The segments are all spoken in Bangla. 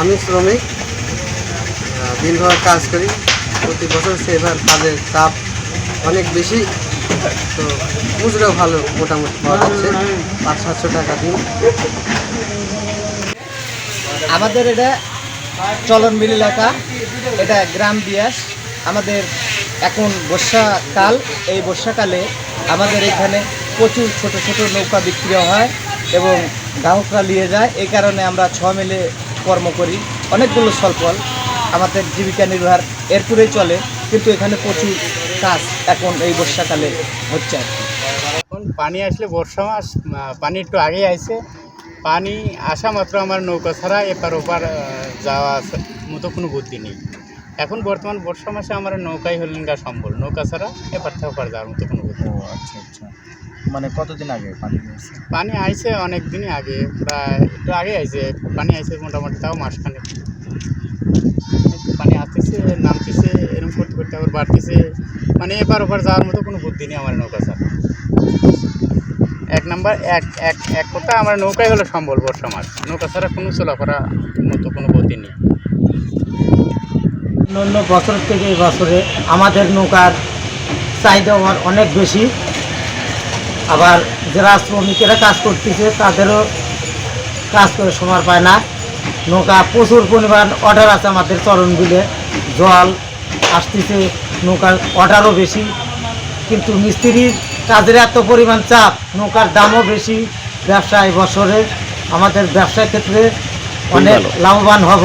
আমি শ্রমিক দিনভর কাজ করি। প্রতি বছর সেবার কাজের চাপ অনেক বেশি। তো মজুরিও ভালো মোটামুটি পাওয়া যাচ্ছে, পাঁচ, সাতশো টাকা দিন। আমাদের এটা চলন মিল এলাকা, এটা গ্রাম বিয়াস। আমাদের এখন বর্ষাকাল, এই বর্ষাকালে আমাদের এখানে প্রচুর ছোট ছোট নৌকা বিক্রি হয়। এবং গ্রাহকরা নিয়ে যায়। এই কারণে আমরা ছ মিলে কর্ম করি। অনেকগুলো স্বল্পল আমাদের জীবিকা নির্বাহ এরপরেই চলে, কিন্তু এখানে প্রচুর কাজ এখন এই বর্ষাকালে হচ্ছে আর। এখন পানি আসলে বর্ষা মাস পানি একটু আগেই আইছে। পানি আসা মাত্র আমার নৌকা ছাড়া এপার ওপার যাওয়া মতো কোনো বুদ্ধি নেই। এখন বর্তমান বর্ষা মাসে আমার নৌকাই হলেন গা সম্বল। নৌকা ছাড়া এপার থেকে ওপার যাওয়ার মতো কোনো বুদ্ধি নেই। আচ্ছা আচ্ছা। মানে কতদিন আগে পানি হয়েছে? পানি আইছে অনেক দিনই আগে প্রায় একটু আগে আইছে পানি আইছে মোটামুটি তাও মাসখানেক। পানি আসতেছে নামতেছে এরকম করতে করতে আবার বাড়তেছে। মানে এপার ওপার যাওয়ার মতো কোনো বুদ্ধি নেই আমার নৌকা ছাড়া। এক নাম্বার এক এক এক কথা আমার নৌকাই হলো সম্বল বর্ষা মাস। নৌকা ছাড়া কোনো চলাফেরা মতো কোনো গতি নেই। অন্য বছর থেকে এই বছরে আমাদের নৌকার চাহিদা অনেক বেশি। আবার যারা শ্রমিকেরা কাজ করতেছে তাদেরও কাজ করে সময় পায় না। নৌকা প্রচুর পরিমাণ অর্ডার আছে আমাদের চরণ বিলে জল আসতেছে নৌকার অর্ডারও বেশি। কিন্তু মিস্ত্রির কাজের এত পরিমাণ চাপ নৌকার দামও বেশি ব্যবসা বছরে। আমাদের ব্যবসার ক্ষেত্রে অনেক লাভবান হব।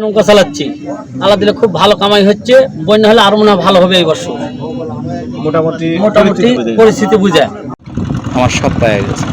নৌকা চালাচ্ছি। আল্লাহ দিলে খুব ভালো কামাই হচ্ছে বন্যা হলে আর মনে হয় ভালো হবে এই বছর। মোটামুটি মোটামুটি পরিস্থিতি বুঝায় আমার সব পায়ে গেছে।